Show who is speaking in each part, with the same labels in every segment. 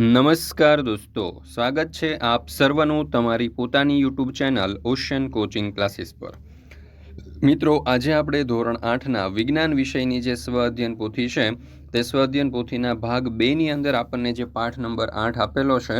Speaker 1: નમસ્કાર દોસ્તો, સ્વાગત છે આપ સર્વનું તમારી પોતાની YouTube channel Ocean Coaching Classes પર. મિત્રો, આજે આપણે ધોરણ આઠના વિજ્ઞાન વિષયની જે સ્વ અધ્યયન પોથી છે, તે સ્વ અધ્યયન પોથીના ભાગ બેની અંદર આપણને જે પાઠ નંબર આઠ આપેલો છે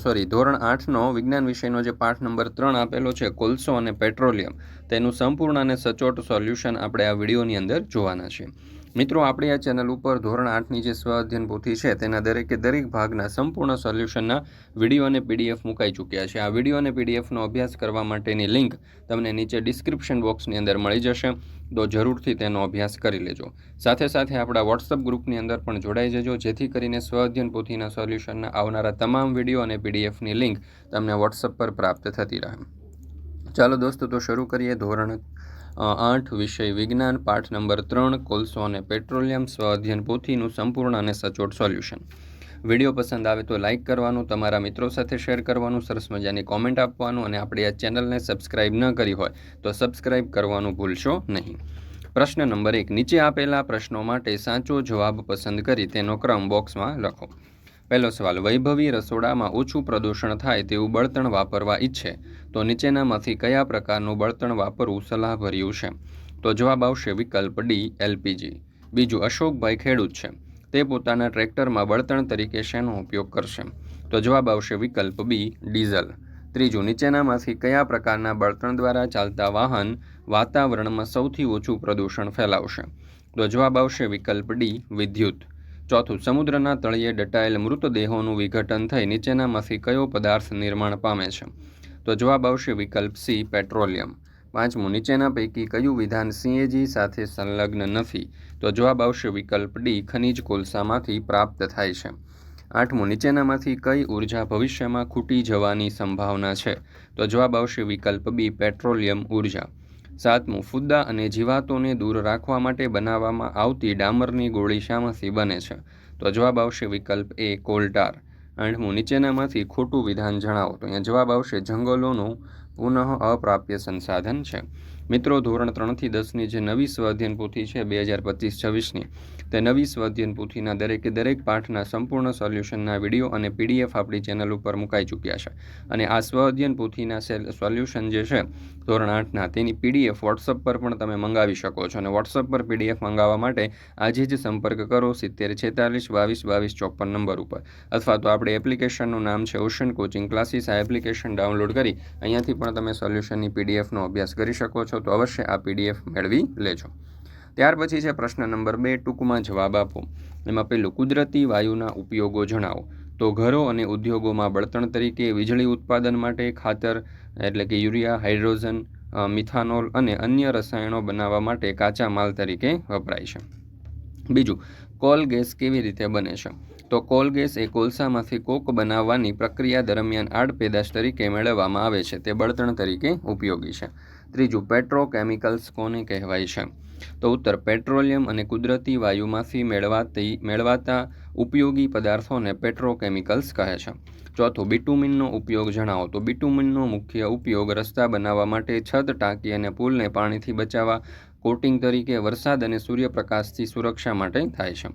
Speaker 1: સોરી ધોરણ આઠનો વિજ્ઞાન વિષયનો જે પાઠ નંબર ત્રણ આપેલો છે, કોલસો અને પેટ્રોલિયમ, તેનું સંપૂર્ણ અને સચોટ સોલ્યુશન આપણે આ વિડીયોની અંદર જોવાના છે મિત્રો, આપણી આ ચેનલ ઉપર ધોરણ આઠની જે સ્વ અધ્યયન પોથી છે, તેના દરેકે દરેક ભાગના સંપૂર્ણ સોલ્યુશનના વીડિયો અને પીડીએફ મુકાઈ ચૂક્યા છે. આ વીડિયો અને પીડીએફનો અભ્યાસ કરવા માટેની લિંક તમને નીચે ડિસ્ક્રિપ્શન બોક્સની અંદર મળી જશે, તો જરૂરથી તેનો અભ્યાસ કરી લેજો. સાથે સાથે આપણા વોટ્સઅપ ગ્રુપની અંદર પણ જોડાઈ જજો, જેથી કરીને સ્વ અધ્યયન પોથીના સોલ્યુશનના આવનારા તમામ વીડિયો અને પીડીએફની લિંક તમને વોટ્સઅપ પર પ્રાપ્ત થતી રહે. ચાલો દોસ્તો, તો શરૂ કરીએ ધોરણ આઠ વિષય વિજ્ઞાન પાઠ નંબર ત્રણ, કોલસો અને પેટ્રોલિયમ સ્વઅધ્યયન પોથીનું સંપૂર્ણ અને સચોટ સોલ્યુશન. વીડિયો પસંદ આવે તો લાઇક કરવાનું, તમારા મિત્રો સાથે શેર કરવાનું, સરસ મજાની કોમેન્ટ આપવાનું અને આપણી આ ચેનલને સબસ્ક્રાઇબ ન કરી હોય તો સબસ્ક્રાઇબ કરવાનું ભૂલશો નહીં. પ્રશ્ન નંબર એક, નીચે આપેલા પ્રશ્નો માટે સાચો જવાબ પસંદ કરી તેનો ક્રમ બોક્સમાં લખો. પહેલો સવાલ, વૈભવી રસોડામાં ઓછું પ્રદૂષણ થાય તેવું બળતણ વાપરવા ઈચ્છે, તો નીચેનામાંથી કયા પ્રકારનું બળતણ વાપરવું સલાહભર્યું છે? તો જવાબ આવશે વિકલ્પ ડી, એલપીજી. બીજું, અશોકભાઈ ખેડૂત છે, તે પોતાના ટ્રેક્ટરમાં બળતણ તરીકે શેનો ઉપયોગ કરશે? તો જવાબ આવશે વિકલ્પ બી, ડીઝલ. ત્રીજું, નીચેનામાંથી કયા પ્રકારના બળતણ દ્વારા ચાલતા વાહન વાતાવરણમાં સૌથી ઓછું પ્રદૂષણ ફેલાવશે? તો જવાબ આવશે વિકલ્પ ડી, વિદ્યુત. ચોથું, સમુદ્રના તળિયે દટાયેલ મૃતદેહોનું વિઘટન થઈ નીચેનામાંથી કયો પદાર્થ નિર્માણ પામે છે? તો જવાબ આવશે વિકલ્પ સી, પેટ્રોલિયમ. પાંચમું, નીચેના પૈકી કયું વિધાન સીએજી સાથે સંલગ્ન નથી? તો જવાબ આવશે વિકલ્પ ડી, ખનિજ કોલસામાંથી પ્રાપ્ત થાય છે. આઠમું, નીચેનામાંથી કઈ ઊર્જા ભવિષ્યમાં ખૂટી જવાની સંભાવના છે? તો જવાબ આવશે વિકલ્પ બી, પેટ્રોલિયમ ઊર્જા. સાતમું, ફુદ્દા અને જીવાતોને દૂર રાખવા માટે બનાવવામાં આવતી ડામરની ગોળી શામાંથી બને છે. તો જવાબ આવશે વિકલ્પ એ, કોલટાર. આઠમું, નીચેનામાંથી ખોટું વિધાન જણાવો. તો અહીંયા જવાબ આવશે, જંગલોનું પુનઃ અપ્રાપ્ય સંસાધન છે. મિત્રો, ધોરણ ત્રણથી દસની જે નવી સ્વાધ્યન પોથી છે, બે હજાર પચીસ છવ્વીસની. તે નવી સ્વાધ્યન પૂથીના દરેકે દરેક પાઠના સંપૂર્ણ સોલ્યુશનના વીડિયો અને પીડીએફ આપણી ચેનલ ઉપર મુકાઈ ચૂક્યા છે. અને આ સ્વ અધ્યયન પોથીના સેલ સોલ્યુશન જે છે, ધોરણ આઠના, તેની પીડીએફ વોટ્સઅપ પર પણ તમે મંગાવી શકો છો. અને વોટ્સઅપ પર પીડીએફ મંગાવવા માટે આજે જ સંપર્ક કરો સિત્તેર છેતાલીસ બાવીસ બાવીસ ચોપન નંબર ઉપર. અથવા તો આપણે એપ્લિકેશનનું નામ છે ઓશન કોચિંગ ક્લાસીસ. આ એપ્લિકેશન ડાઉનલોડ કરી અહીંયાથી પણ તમે સોલ્યુશનની પીડીએફનો અભ્યાસ કરી શકો છો. તો અવશ્ય આ પીડીએફ મેળવી લેજો. ત્યાર પછી છે પ્રશ્ન નંબર બે, ટૂંકમાં જવાબ આપો. એમાં પેલું કુદરતી વાયુના ઉપયોગો જણાવો. તો ઘરો અને ઉદ્યોગોમાં બળતણ તરીકે વીજળી ઉત્પાદન માટે ખાતર એટલે કે યુરિયા, હાઇડ્રોજન મિથાનોલ અને અન્ય રસાયણો બનાવવા માટે કાચા માલ તરીકે વપરાય છે. બીજું, કોલ ગેસ કેવી રીતે બને છે? તો કોલ ગેસ એ કોલસામાંથી કોક બનાવવાની પ્રક્રિયા દરમિયાન આડ પેદાશ તરીકે મેળવવામાં આવે છે. તે બળતણ તરીકે ઉપયોગી છે. ત્રીજું, પેટ્રોકેમિકલ્સ કોને કહેવાય છે? તો ઉત્તર, પેટ્રોલિયમ અને કુદરતી વાયુમાંથી મેળવાતી, મેળવાતા ઉપયોગી પદાર્થોને પેટ્રોકેમિકલ્સ કહે છે. ચોથું, બિટુમિનનો ઉપયોગ જણાવો. તો બિટુમિનનો મુખ્ય ઉપયોગ રસ્તા બનાવવા માટે છત ટાંકી અને પુલને પાણીથી બચાવવા, કોટિંગ તરીકે વરસાદ અને સૂર્યપ્રકાશથી સુરક્ષા માટે થાય છે.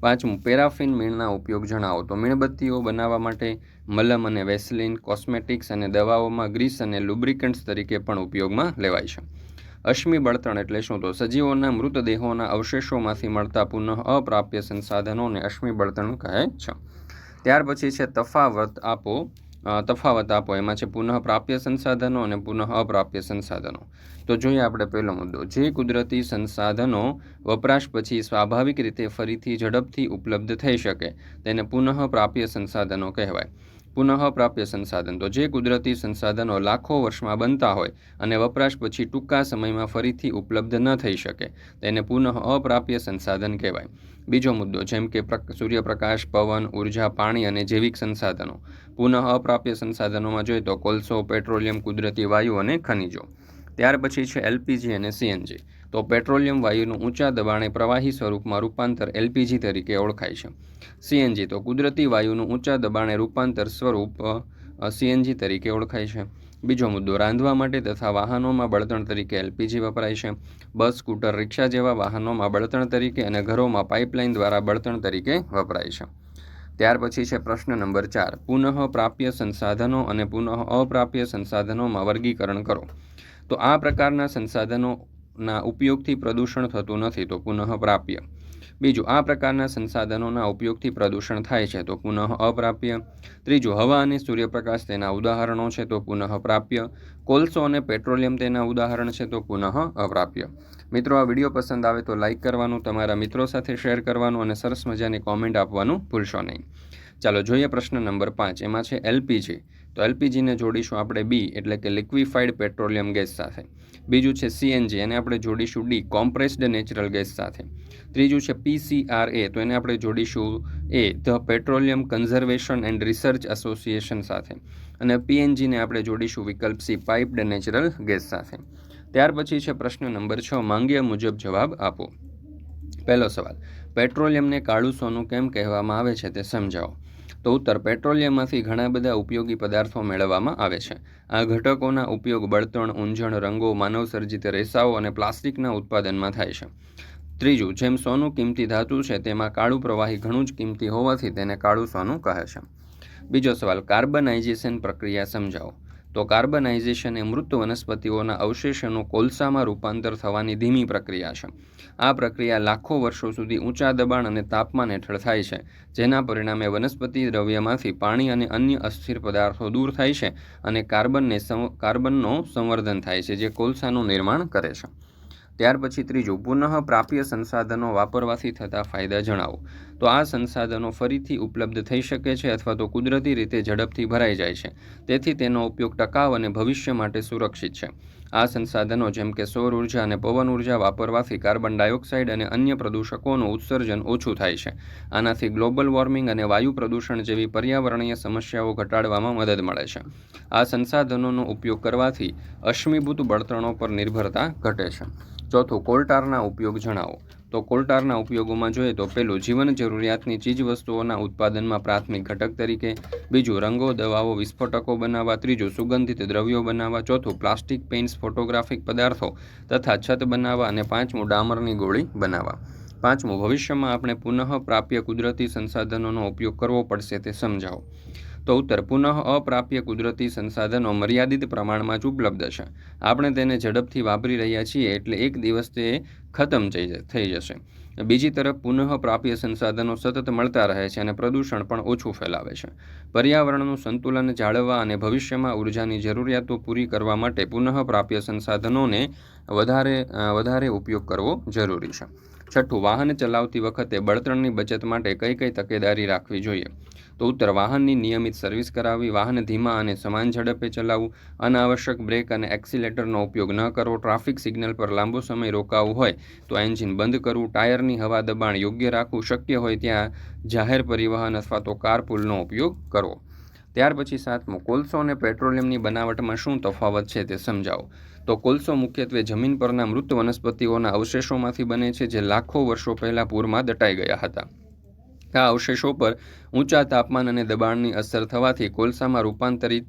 Speaker 1: પાંચમું, પેરાફિન મીણના ઉપયોગ જણાવો. તો મીણબત્તીઓ બનાવવા માટે મલમ અને વેસલિન, કોસ્મેટિક્સ અને દવાઓમાં ગ્રીસ અને લુબ્રિકન્ટ્સ તરીકે પણ ઉપયોગમાં લેવાય છે. અશ્મિ બળતણ એટલે શું? તો સજીવોના મૃતદેહોના અવશેષોમાંથી મળતા પુનઃ અપ્રાપ્ય સંસાધનોને અશ્મિ બળતણ કહે છે. ત્યાર પછી છે તફાવત આપો તફાવત આપો. એમાં છે પુનઃ પ્રાપ્ય સંસાધનો અને પુનઃ અપ્રાપ્ય સંસાધનો. તો જોઈએ આપણે પહેલો મુદ્દો. જે કુદરતી સંસાધનો વપરાશ પછી સ્વાભાવિક રીતે ફરીથી ઝડપથી ઉપલબ્ધ થઈ શકે, તેને પુનઃ પ્રાપ્ય સંસાધનો કહેવાય. પુનઃ પ્રાપ્ય સંસાધન. તો જે કુદરતી સંસાધનો લાખો વર્ષમાં બનતા હોય અને વપરાશ પછી ટૂંકા સમયમાં ફરીથી ઉપલબ્ધ ન થઈ શકે, તેને પુનઃ અપ્રાપ્ય સંસાધન કહેવાય. બીજો મુદ્દો, જેમ કે સૂર્યપ્રકાશ, પવન, ઊર્જા, પાણી અને જૈવિક સંસાધનો. પુનઃ અપ્રાપ્ય સંસાધનોમાં જોઈએ તો કોલસો, પેટ્રોલિયમ, કુદરતી વાયુ અને ખનિજો. ત્યાર પછી છે એલપીજી અને સીએનજી. તો પેટ્રોલિયમ વાયુનું ઊંચા દબાણે પ્રવાહી સ્વરૂપમાં રૂપાંતર એલપીજી તરીકે ઓળખાય છે. સીએનજી તો કુદરતી વાયુનું ઊંચા દબાણે રૂપાંતર સ્વરૂપ સીએનજી તરીકે ઓળખાય છે. બીજો મુદ્દો, રાંધવા માટે તથા વાહનોમાં બળતણ તરીકે એલપીજી વપરાય છે. બસ, સ્કૂટર, રિક્ષા જેવા વાહનોમાં બળતણ તરીકે અને ઘરોમાં પાઇપલાઇન દ્વારા બળતણ તરીકે વપરાય છે. ત્યાર પછી છે પ્રશ્ન નંબર ચાર, પુનઃ પ્રાપ્ય સંસાધનો અને પુનઃ અપ્રાપ્ય સંસાધનોમાં વર્ગીકરણ કરો. તો આ પ્રકારના સંસાધનોના ઉપયોગથી પ્રદૂષણ થતું નથી તો પુનઃ પ્રાપ્ય. બીજું, આ પ્રકારના સંસાધનોના ઉપયોગથી પ્રદૂષણ થાય છે તો પુનઃ અપ્રાપ્ય. ત્રીજું, હવા અને સૂર્યપ્રકાશ તેના ઉદાહરણો છે તો પુનઃ પ્રાપ્ય. કોલસો અને પેટ્રોલિયમ તેના ઉદાહરણ છે તો પુનઃ અપ્રાપ્ય. મિત્રો, આ વીડિયો પસંદ આવે તો લાઇક કરવાનું, તમારા મિત્રો સાથે શેર કરવાનું અને સરસ મજાની કોમેન્ટ આપવાનું ભૂલશો નહીં. ચાલો, જોઈએ પ્રશ્ન નંબર પાંચ. એમાં છે એલપીજી તો એલપીજીને જોડીશું આપણે બી એટલે કે લિક્વિફાઈડ પેટ્રોલિયમ ગેસ સાથે. બીજું છે સીએનજી એને આપણે જોડીશું ડી કોમ્પ્રેસ્ડ નેચરલ ગેસ સાથે. ત્રીજું છે પીસીઆરએ તો એને આપણે જોડીશું એ the Petroleum Conservation and Research Association સાથે. અને પીએનજીને આપણે જોડીશું વિકલ્પ સી પાઇપ્ડ નેચરલ ગેસ સાથે. ત્યાર પછી છે પ્રશ્ન નંબર છ, માંગ્યા મુજબ જવાબ આપો. પહેલો સવાલ, પેટ્રોલિયમને કાળું સોનું કેમ કહેવામાં આવે છે તે સમજાવો. તો ઉત્તર પેટ્રોલિયમમાંથી ઘણા બધા ઉપયોગી પદાર્થો મેળવવામાં આવે છે. આ ઘટકોના ઉપયોગ બળતણ ઊંજણ રંગો, માનવસર્જિત રેસાઓ અને પ્લાસ્ટિકના ઉત્પાદનમાં થાય છે. ત્રીજું, જેમ સોનું કિંમતી ધાતુ છે, તેમાં કાળું પ્રવાહી ઘણું જ કિંમતી હોવાથી તેને કાળું સોનું કહે છે. બીજો સવાલ, કાર્બનાઇઝેશન પ્રક્રિયા સમજાવો. તો કાર્બનાઇઝેશન એ મૃત વનસ્પતિઓના અવશેષોનું કોલસામાં રૂપાંતર થવાની ધીમી પ્રક્રિયા છે. આ પ્રક્રિયા લાખો વર્ષો સુધી ઊંચા દબાણ અને તાપમાન હેઠળ થાય છે, જેના પરિણામે વનસ્પતિ દ્રવ્યમાંથી પાણી અને અન્ય અસ્થિર પદાર્થો દૂર થાય છે અને કાર્બનને કાર્બનનો સંવર્ધન થાય છે જે કોલસાનું નિર્માણ કરે છે. ત્યાર પછી ત્રીજું પુનઃ પ્રાપ્ય સંસાધનો વાપરવાથી થતા ફાયદા જણાવો. તો આ સંસાધનો ફરીથી ઉપલબ્ધ થઈ શકે છે અથવા તો કુદરતી રીતે ઝડપથી ભરાઈ જાય છે. તેથી તેનો ઉપયોગ ટકાવ અને ભવિષ્ય માટે સુરક્ષિત છે. આ સંસાધનો જેમ કે સૌર ઊર્જા અને પવન ઊર્જા વાપરવાથી કાર્બન ડાયોક્સાઇડ અને અન્ય પ્રદૂષકોનું ઉત્સર્જન ઓછું થાય છે. આનાથી ગ્લોબલ વોર્મિંગ અને વાયુ પ્રદૂષણ જેવી પર્યાવરણીય સમસ્યાઓ ઘટાડવામાં મદદ મળે છે. આ સંસાધનોનો ઉપયોગ કરવાથી અશ્મિભૂત બળતણો પર નિર્ભરતા ઘટે છે. ચોથું, કોલટારના ઉપયોગ જણાવો. તો કોલટારના ઉપયોગોમાં જોઈએ તો પહેલું જીવન જરૂરિયાતની ચીજવસ્તુઓના ઉત્પાદનમાં પ્રાથમિક ઘટક તરીકે, બીજું રંગો, દવાઓ, વિસ્ફોટકો બનાવવા, ત્રીજું સુગંધિત દ્રવ્યો બનાવવા, ચોથું પ્લાસ્ટિક પેઇન્ટ્સ, ફોટોગ્રાફિક પદાર્થો તથા છત બનાવવા અને પાંચમું ડામરની ગોળી બનાવવા. પાંચમું, ભવિષ્યમાં આપણે પુનઃ પ્રાપ્ય કુદરતી સંસાધનોનો ઉપયોગ કરવો પડશે તે સમજાવો. તો ઉત્તર, પુનઃ અપ્રાપ્ય કુદરતી સંસાધનો મર્યાદિત પ્રમાણમાં જ ઉપલબ્ધ છે. આપણે તેને ઝડપથી વાપરી રહ્યા છીએ એટલે એક દિવસ તે ખતમ થઈ જશે. બીજી તરફ, પુનઃ પ્રાપ્ય સંસાધનો સતત મળતા રહે છે અને પ્રદૂષણ પણ ઓછું ફેલાવે છે. પર્યાવરણનું સંતુલન જાળવવા અને ભવિષ્યમાં ઉર્જાની જરૂરિયાતો પૂરી કરવા માટે પુનઃ પ્રાપ્ય સંસાધનોને વધારે વધારે ઉપયોગ કરવો જરૂરી છે. છઠ્ઠું, વાહન ચલાવતી વખતે બળતણની બચત માટે કઈ કઈ તકેદારી રાખવી જોઈએ? તો ઉત્તર વાહનની નિયમિત સર્વિસ કરાવવી, વાહન ધીમા અને સમાન ઝડપે ચલાવવું, અનાવશ્યક બ્રેક અને એક્સિલેટરનો ઉપયોગ ન કરવો, ટ્રાફિક સિગ્નલ પર લાંબો સમય રોકાવું હોય તો એન્જિન બંધ કરવું, ટાયરની હવા દબાણ યોગ્ય રાખવું, શક્ય હોય ત્યાં જાહેર પરિવહન અથવા તો કારપુલનો ઉપયોગ કરવો. ત્યાર પછી સાતમું, કોલસો અને પેટ્રોલિયમની બનાવટમાં શું તફાવત છે તે સમજાવો. તો કોલસો મુખ્યત્વે જમીન પરના મૃત વનસ્પતિઓના અવશેષોમાંથી બને છે જે લાખો વર્ષો પહેલાં પૂરમાં દટાઈ ગયા હતા. આ અવશેષો પર ઊંચા તાપમાન અને દબાણની અસર થવાથી કોલસામાં રૂપાંતરિત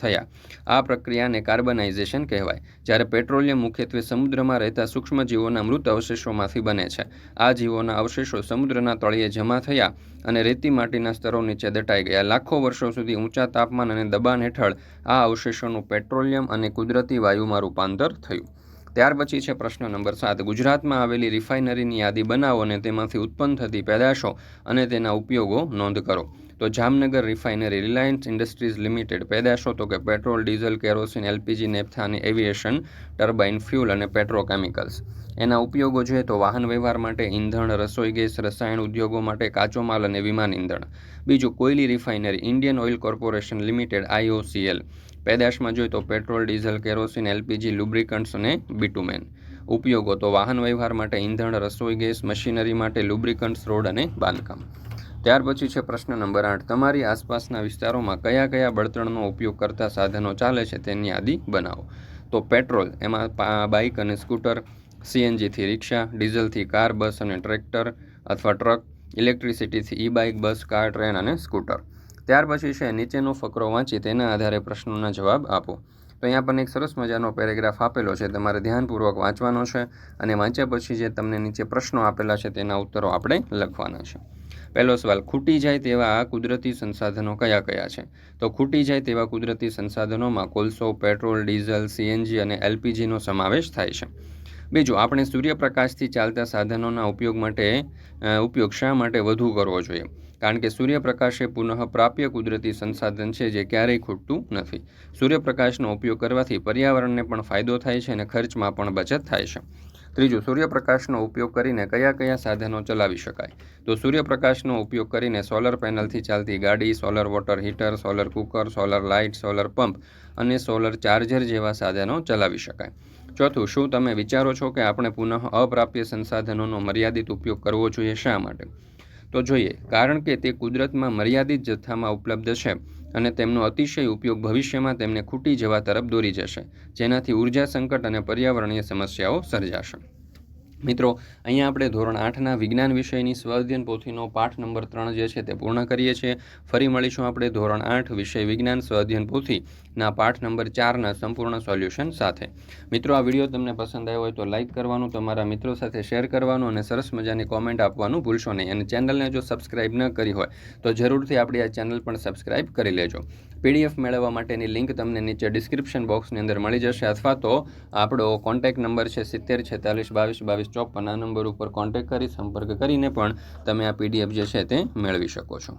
Speaker 1: થયા. આ પ્રક્રિયાને કાર્બનાઇઝેશન કહેવાય. જ્યારે પેટ્રોલિયમ મુખ્યત્વે સમુદ્રમાં રહેતા સૂક્ષ્મજીવોના મૃત અવશેષોમાંથી બને છે. આ જીવોના અવશેષો સમુદ્રના તળિયે જમા થયા અને રેતી માટીના સ્તરો નીચે દટાઈ ગયા. લાખો વર્ષો સુધી ઊંચા તાપમાન અને દબાણ હેઠળ આ અવશેષોનું પેટ્રોલિયમ અને કુદરતી વાયુમાં રૂપાંતર થયું. ત્યાર પછી છે પ્રશ્ન નંબર સાત. ગુજરાતમાં આવેલી રિફાઇનરીની યાદી બનાવો અને તેમાંથી ઉત્પન્ન થતી પેદાશો અને તેના ઉપયોગો નોંધ કરો. તો Jamnagar refinery Reliance Industries Limited પેદાશો, તો કે petrol, diesel, kerosene, LPG, naphtha અને એવિએશન, ટર્બાઇન, ફ્યુલ અને પેટ્રોકેમિકલ્સ. એના ઉપયોગો જોઈએ તો વાહન વ્યવહાર માટે ઈંધણ, રસોઈ ગેસ, રસાયણ ઉદ્યોગો માટે કાચો માલ અને વિમાન ઈંધણ. બીજું Koyali refinery, Indian Oil Corporation Limited IOCL પેદાશમાં જોઈએ તો petrol, diesel, kerosene, LPG, lubricants અને બિટુમેન. ઉપયોગો તો વાહન વ્યવહાર માટે ઈંધણ, રસોઈ ગેસ, મશીનરી માટે લુબ્રિકન્ટ્સ, રોડ અને બાંધકામ. ત્યાર પછી છે પ્રશ્ન નંબર આઠ. તમારી આસપાસના વિસ્તારોમાં કયા કયા બળતણનો ઉપયોગ કરતા સાધનો ચાલે છે તેની યાદી બનાવો? તો પેટ્રોલ, એમાં બાઇક અને સ્કૂટર, સીએનજીથી રિક્ષા, ડીઝલથી કાર, બસ અને ટ્રેક્ટર અથવા truck, ઇલેક્ટ્રિસિટીથી e bike bus, car, train અને સ્કૂટર. ત્યાર પછી છે, નીચેનો ફકરો વાંચી તેના આધારે પ્રશ્નોના જવાબ આપો. તો અહીંયા પણ એક સરસ મજાનો પેરેગ્રાફ આપેલો છે, તમારે ધ્યાનપૂર્વક વાંચવાનો છે અને વાંચ્યા પછી જે તમને નીચે પ્રશ્નો આપેલા છે, તેના ઉત્તરો આપણે લખવાના છે. પહેલો સવાલ, ખૂટી જાય તેવા કુદરતી સંસાધનો કયા કયા છે? તો ખૂટી જાય તેવા કુદરતી સંસાધનોમાં કોલસો, પેટ્રોલ, ડીઝલ, સીએનજી અને એલપીજીનો સમાવેશ થાય છે. બીજું, આપણે સૂર્યપ્રકાશથી ચાલતા સાધનોના ઉપયોગ માટે ઉપયોગ શા માટે વધુ કરવો જોઈએ? કારણ કે સૂર્યપ્રકાશ એ પુનઃપ્રાપ્ય કુદરતી સંસાધન છે જે ક્યારેય ખૂટતું નથી. સૂર્યપ્રકાશનો ઉપયોગ કરવાથી પર્યાવરણને પણ ફાયદો થાય છે અને ખર્ચમાં પણ બચત થાય છે. ત્રીજું, સૂર્યપ્રકાશનો ઉપયોગ કરીને કયા કયા સાધનો ચલાવી શકાય? તો સૂર્યપ્રકાશનો ઉપયોગ કરીને સોલર પેનલથી ચાલતી ગાડી, solar water heater, solar cooker, solar light, solar pump અને સોલર ચાર્જર જેવા સાધનો ચલાવી શકાય. ચોથું, શું તમે વિચારો છો કે આપણે પુનઃ અપ્રાપ્ય સંસાધનોનો મર્યાદિત ઉપયોગ કરવો જોઈએ શા માટે? તો જોઈએ, કારણ કે તે કુદરતમાં મર્યાદિત જથ્થામાં ઉપલબ્ધ છે અને તેમનો અતિશય ઉપયોગ ભવિષ્યમાં તેમને ખૂટી જવા તરફ દોરી જશે, જેનાથી ઊર્જા સંકટ અને પર્યાવરણીય સમસ્યાઓ સર્જાશે. મિત્રો, અહીંયા આપણે ધોરણ આઠના વિજ્ઞાન વિષયની સ્વઅધ્યયન પોથીનો પાઠ નંબર ત્રણ જે છે તે પૂર્ણ કરીએ છીએ. ફરી મળીશું આપણે ધોરણ આઠ વિષય વિજ્ઞાન સ્વઅધ્યયન પોથીના પાઠ નંબર ચારના સંપૂર્ણ સોલ્યુશન સાથે. મિત્રો, આ વીડિયો તમને પસંદ આવ્યો હોય તો લાઇક કરવાનું, તમારા મિત્રો સાથે શેર કરવાનું અને સરસ મજાની કોમેન્ટ આપવાનું ભૂલશો નહીં. અને ચેનલને જો સબસ્ક્રાઇબ ન કરી હોય તો જરૂરથી આપણી આ ચેનલ પણ સબસ્ક્રાઇબ કરી લેજો. પીડીએફ મેળવવા માટેની લિંક તમને નીચે ડિસ્ક્રિપ્શન બોક્સની અંદર મળી જશે અથવા તો આપણો કોન્ટેક્ટ નંબર છે સિત્તેર છેતાલીસ બાવીસ બાવીસ ચોપન આ નંબર ઉપર કોન્ટેક્ટ કરી સંપર્ક કરીને પણ તમે આ પીડીએફ જે છે તે મેળવી શકો છો.